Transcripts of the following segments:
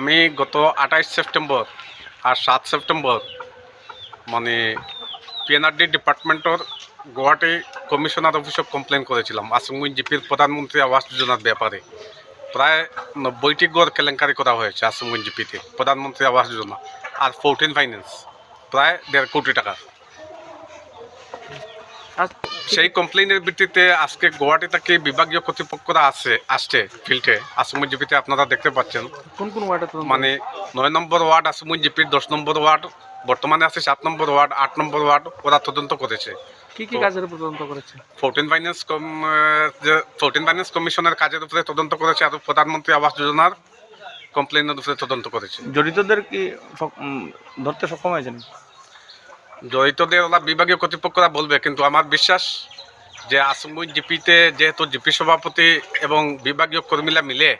আমি গত আঠাইশ সেপ্টেম্বর আর সাত সেপ্টেম্বর মানে পিএনআরডি ডিপার্টমেন্টর গুয়াহাটি কমিশনার অফিসে কমপ্লেন করেছিলাম। আসামগঞ্জ জিপির প্রধানমন্ত্রী আবাস যোজনার ব্যাপারে। প্রায় নব্বইটি গড় কেলেঙ্কারি করা হয়েছে আসামগঞ্জ জিপিতে, প্রধানমন্ত্রী আবাস যোজনা আর ফোরটিন ফাইন্যান্স প্রায় দেড় কোটি টাকা। সেই কমপ্লেনের ভিত্তিতে আজকে গুয়াহাটি থেকে বিভাগীয় কর্তৃপক্ষরা আছে আসছে ফিল্ডে আসামগঞ্জ জিপিতে আপনারা দেখতে পাচ্ছেন। কোন কোন ওয়ার্ডে মানে নয় নম্বর ওয়ার্ড আসামগঞ্জ জিপির দশ নম্বর ওয়ার্ড বর্তমানে আছে সাত নম্বর ওয়ার্ড আট নম্বর ওয়ার্ড ওরা তদন্ত করেছে। কি কি কাজের উপর তদন্ত করেছে? ফোরটিন ফাইন্যান্স কম যে ফোরটিন ফাইন্যান্স কমিশনের কাজের উপরে তদন্ত করেছে আর প্রধানমন্ত্রী আবাস যোজনার কমপ্লেনের উপরে তদন্ত করেছে। জড়িতদের কি ধরতে সক্ষম হয়েছেন? জড়িতদের ওরা বিভাগীয় কর্তৃপক্ষরা বলবে কিন্তু আমার বিশ্বাস যে আসামগঞ্জ জিপিতে যেহেতু জিপি সভাপতি এবং বিভাগীয় কর্মীরা মিলে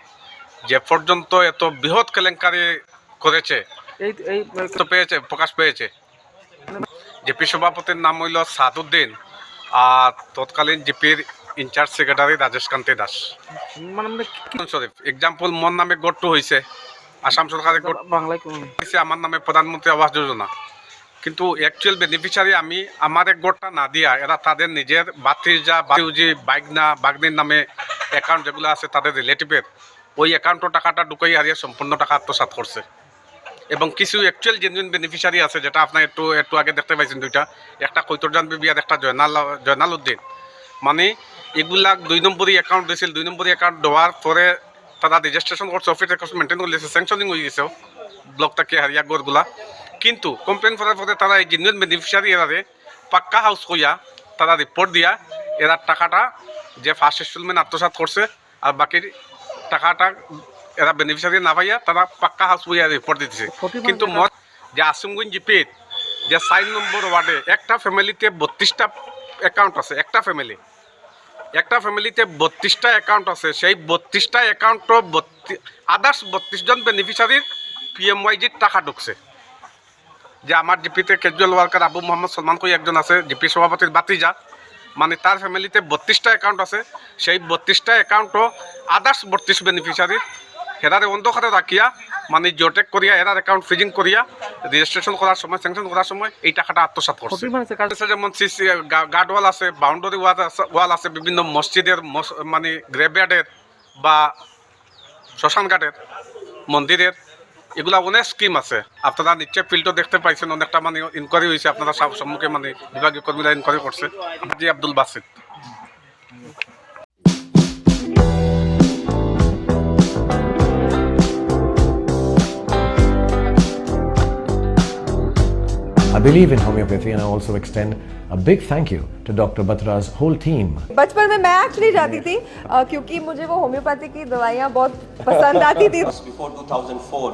যে পর্যন্ত এত বৃহৎ কেলেঙ্কারি করেছে এই এই তো পেয়েছে প্রকাশ পেয়েছে। জিপি সভাপতির নাম হইল সাদুদ্দিন আর তৎকালীন জিপির ইনচার্জ সেক্রেটারি রাজেশ কান্তি দাস। মানে মানে শরীফ এক্সাম্পল মোর নামে গড়টো হয়েছে আসাম সরকারের বাংলায় আমার নামে প্রধানমন্ত্রী আবাস যোজনা। কিন্তু অ্যাকচুয়াল বেনিফিশিয়ারি আমি আমার এক গড়টা না দিয়া এরা তাদের নিজের বাতিজা, বাতিউজি বাইগনা বাগনির নামে অ্যাকাউন্ট যেগুলো আছে তাদের রিলেটিভের ওই অ্যাকাউন্টও টাকাটা ঢুকাই হারিয়ে সম্পূর্ণ টাকা আত্মসাৎ করছে। এবং কিছু অ্যাকচুয়াল জেনুইন বেনিফিশিয়ারি আছে যেটা আপনার একটু একটু আগে দেখতে পাইছেন দুইটা, একটা কৈতরজান বিবি আর একটা জয়নাল জয়নাল উদ্দিন। মানে এগুলা দুই নম্বরই অ্যাকাউন্ট দিয়েছিল দুই নম্বরই অ্যাকাউন্ট দেওয়ার পরে তারা রেজিস্ট্রেশন করছে অফিস মেনটেন করে স্যাংশনিং হয়ে গেছে ব্লক থেকে হারিয়া গড়গুলা। কিন্তু কমপ্লেন করার পরে তারা এই জেনুইন বেনিফিশিয়ারি এরারে পাক্কা হাউস কইয়া তারা রিপোর্ট দিয়া এরা টাকাটা যে ফার্স্ট ইনস্টলমেন্ট আত্মসাৎ করছে আর বাকি টাকাটা এরা বেনিফিশিয়ারি না পাইয়া তারা পাক্কা হাউস কইয়া রিপোর্ট দিতেছে কিন্তু মত যে আসিমগঞ্জ জিপির যে সাইন নম্বর ওয়ার্ডে একটা ফ্যামিলিতে বত্রিশটা অ্যাকাউন্ট আছে একটা ফ্যামিলি একটা ফ্যামিলিতে বত্রিশটা অ্যাকাউন্ট আছে সেই বত্রিশটা অ্যাকাউন্টও আদার্স বত্রিশ জন বেনিফিশিয়ারির পিএমওয়াইজির টাকা ঢুকছে। যে আমার জিপিতে ক্যাজুয়াল ওয়ার্কার আবু মোহাম্মদ সলমান কই একজন আছে জিপি সভাপতির বাতিজা মানে তার ফ্যামিলিতে বত্রিশটা অ্যাকাউন্ট আছে। সেই বত্রিশটা অ্যাকাউন্টও আদার্স বত্রিশ বেনিফিশিয়ারির হেরারে অন্ধকারে রাখিয়া মানে জোটেক করিয়া এরার অ্যাকাউন্ট ফ্রিজিং করিয়া রেজিস্ট্রেশন করার সময় স্যাংশন করার সময় এই টাকাটা আত্মসাৎ করছে। মানে যেমন সিসি গার্ড ওয়াল আছে বাউন্ডারি ওয়াল আছে ওয়াল আছে বিভিন্ন মসজিদের মস- মানে গ্রেভয়ার্ডের বা শ্মশান ঘাটের মন্দিরের এগুলা অনেক স্কিম আছে আপনারা নিশ্চয় ফিল্ডও দেখতে পাইছেন অনেকটা মানে ইনকোয়ারি হয়েছে আপনারা সব সম্মুখে মানে বিভাগীয় কর্মীরা ইনকোয়ারি করছে জি Abdul Basit I believe in homeopathy and I also extend a big thank you to Dr. Batra's whole team. बचपन में मैं एक्चुअली जाती थी अ, क्योंकि मुझे वो होम्योपैथी की दवाइयाँ बहुत पसंद आती थी was before 2004.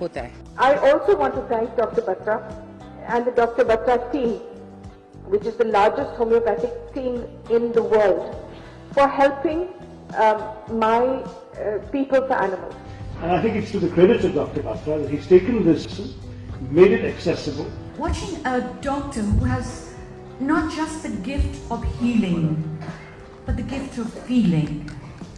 होता है I also want to thank Dr. Batra and the Dr. Batra team, which is the largest homeopathic team in the world, for helping um, my uh, people for animals. And I think it's to the credit of Dr. Batra that he's taken this, made it accessible, watching a doctor who has not just the gift of healing, but the gift of feeling.